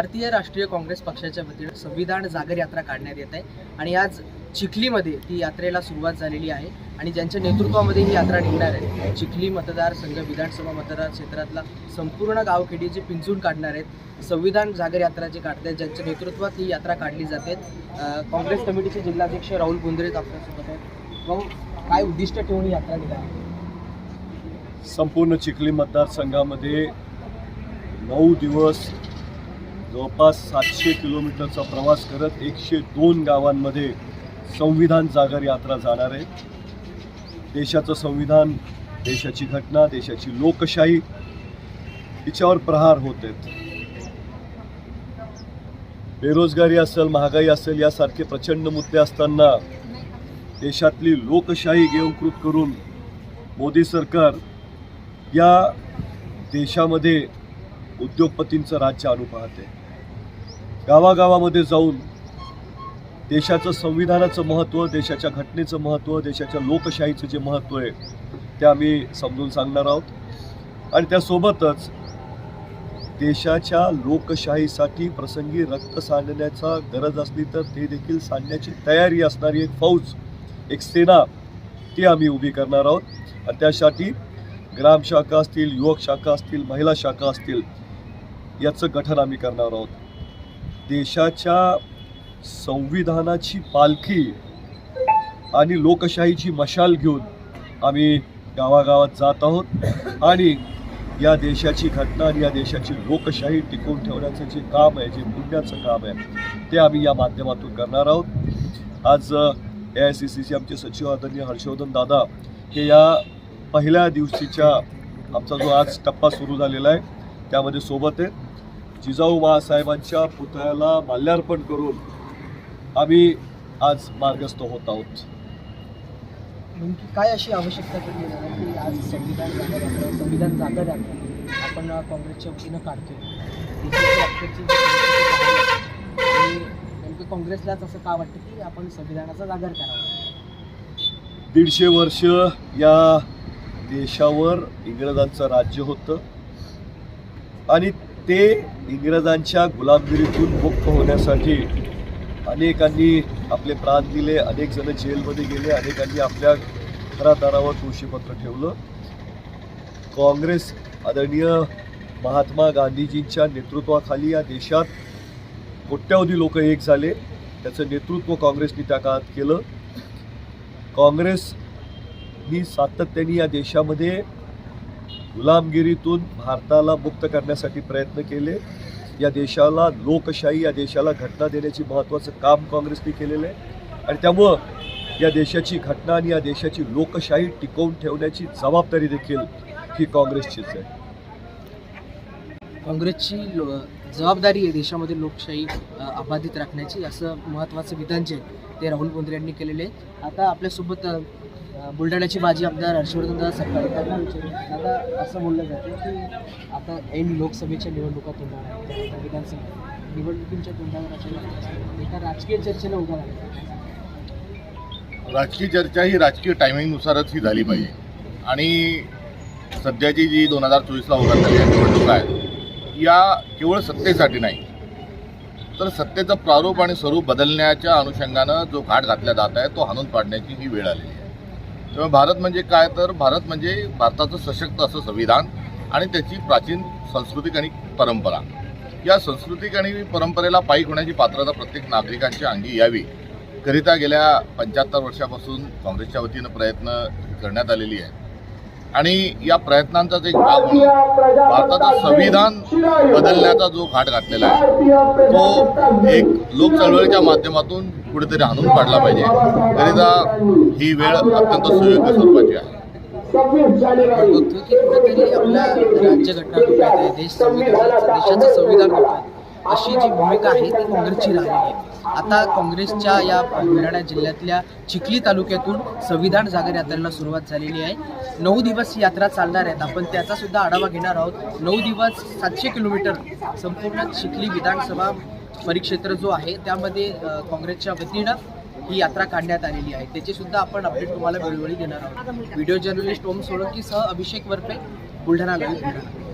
भारतीय राष्ट्रीय काँग्रेस पक्षाच्या वतीनं संविधान जागर यात्रा काढण्यात येत आहे. आणि आज चिखलीमध्ये ती यात्रेला सुरुवात झालेली आहे. आणि ज्यांच्या नेतृत्वामध्ये ही यात्रा निघणार आहे चिखली मतदारसंघ विधानसभा मतदार क्षेत्रातला संपूर्ण गावखेडी जे पिंजून काढणार आहेत. संविधान जागर यात्रा जे काढतात ज्यांच्या नेतृत्वात ही यात्रा काढली जाते काँग्रेस कमिटीचे जिल्हाध्यक्ष राहुल बुंद्रे आपल्यासोबत आहेत. मग काय उद्दिष्ट ठेवून ही यात्रा निघाली? संपूर्ण चिखली मतदारसंघामध्ये नऊ दिवस जवळपास सातशे किलोमीटरचा प्रवास करत एकशे दोन गावांमध्ये संविधान जागर यात्रा जाणार आहे. देशाचं संविधान देशाची घटना देशाची लोकशाही हिच्यावर प्रहार होत आहेत. बेरोजगारी असेल महागाई असेल यासारखे प्रचंड मुद्दे असताना देशातली लोकशाही गिळंकृत करून मोदी सरकार या देशामध्ये उद्योगपतींचं राज्य आणू पाहते. गावागावामध्ये जाऊन देशाचं संविधानाचं महत्त्व देशाच्या घटनेचं महत्त्व देशाच्या लोकशाहीचं जे महत्त्व आहे ते आम्ही समजून सांगणार आहोत. आणि त्यासोबतच देशाच्या लोकशाहीसाठी प्रसंगी रक्त सांडण्याचा गरज असली तर ते देखील सांडण्याची तयारी असणारी एक फौज एक सेना ती आम्ही उभी करणार आहोत. आणि त्यासाठी ग्राम शाखा असतील युवक शाखा असतील महिला शाखा असतील याचं गठन आम्ही करणार आहोत. देशाच्या संविधानाची पालखी आणि लोकशाहीची मशाल घेऊन आम्ही गावागावात जात आहोत. आणि या देशाची घटना आणि या देशाची लोकशाही टिकवून ठेवण्याचं जे काम आहे जे पुण्याचं काम आहे ते आम्ही या माध्यमातून करणार आहोत. आज A I C C C आमचे सचिव आदरणीय हर्षवर्धन दादा हे या पहिल्या दिवशीच्या आमचा जो आज टप्पा सुरू झालेला आहे त्यामध्ये सोबत आहे जिजाऊ बाळासाहेबांच्या पुतळ्याला माल्यार्पण करून आम्ही आज मार्गस्थ होत आहोत. नेमकी काय अशी आवश्यकता पडली की आज संविधान यात्रा संविधान जागर यात्रा आपण काँग्रेसच्या वतीनं काढतोय. नेमकं काँग्रेसलाच असं का वाटतं की आपण संविधानाचा जागर करावा? दीडशे वर्ष या देशावर इंग्रजांचं राज्य होतं. आणि ते इंग्रजांच्या गुलामगिरीतून मुक्त होण्यासाठी अनेकांनी आपले प्राण दिले अनेक जण जेलमध्ये गेले अनेकांनी आपल्या घरादारावर तुळशीपत्र ठेवलं. काँग्रेस आदरणीय महात्मा गांधीजींच्या नेतृत्वाखाली या देशात कोट्यावधी लोक एक झाले. त्याचं नेतृत्व काँग्रेसने त्या काळात केलं. काँग्रेसनी सातत्याने या देशामध्ये गुलामगिरीतून भारताला मुक्त करण्यासाठी प्रयत्न केले. या देशाला लोकशाही या देशाला घटना देण्याची महत्त्वाचं काम काँग्रेसने केलेलं आहे. आणि त्यामुळं या देशाची घटना आणि या देशाची लोकशाही टिकवून ठेवण्याची जबाबदारी देखील ही काँग्रेसचीच आहे. काँग्रेसची जबाबदारी आहे देशामध्ये लोकशाही अबाधित राखण्याची असं महत्त्वाचं विधान जे आहे ते राहुल बोंद्रे यांनी केलेले आहे. आता आपल्यासोबत बुलढाण्याची माजी आमदार हर्षवर्धन दादा त्यांना असं बोललं जातं की आता ऐन लोकसभेच्या निवडणुका तोंडावर आहेत विधानसभा निवडणुकींच्या तोंडावर असेल एका राजकीय चर्चेला उभा राहिला. राजकीय चर्चा ही राजकीय टायमिंगनुसारच ही झाली पाहिजे. आणि सध्याची जी दोन हजार चोवीसला उभारलेल्या निवडणूक आहे या केवळ सत्तेसाठी नाही तर सत्तेचं प्रारूप आणि स्वरूप बदलण्याच्या अनुषंगानं जो घाट घातला जात आहे तो हाणून पाडण्याची ही वेळ आलेली आहे. त्यामुळे भारत म्हणजे काय? तर भारत म्हणजे भारताचं सशक्त असं संविधान आणि त्याची प्राचीन सांस्कृतिक आणि परंपरा. या सांस्कृतिक आणि परंपरेला पायी होण्याची पात्रता प्रत्येक नागरिकांच्या अंगी यावी करिता गेल्या पंच्याहत्तर वर्षापासून काँग्रेसच्या वतीनं प्रयत्न करण्यात आलेली आहे. आणि या प्रयत्नांचाच एक भाग म्हणून भारताचं संविधान बदलण्याचा जो घाट घातलेला आहे तो एक लोकचळवळीच्या माध्यमातून कुठेतरी हाणून पाडला पाहिजे. तरीचा ही वेळ अत्यंत सुयोग्य स्वरूपाची आहे. राज्यघटना आहे देश संविधान देशाचं संविधान अशी जी भूमिका आहे ती काँग्रेसची राहिलेली आहे. आता काँग्रेसच्या या बुलढाणा जिल्ह्यातल्या चिखली तालुक्यातून संविधान जागर यात्रेला सुरुवात झालेली आहे. नऊ दिवस ही यात्रा चालणार आहेत. आपण त्याचा सुद्धा आढावा घेणार आहोत. नऊ दिवस सातशे किलोमीटर संपूर्ण चिखली विधानसभा परिक्षेत्र जो आहे त्यामध्ये काँग्रेसच्या वतीनं ही यात्रा काढण्यात आलेली आहे. त्याची सुद्धा आपण अपडेट तुम्हाला वेळोवेळी देणार आहोत. व्हिडिओ जर्नलिस्ट ओम सोळंकीसह अभिषेक वरपे बुलढाणा लाईव्ह. बुलढाणा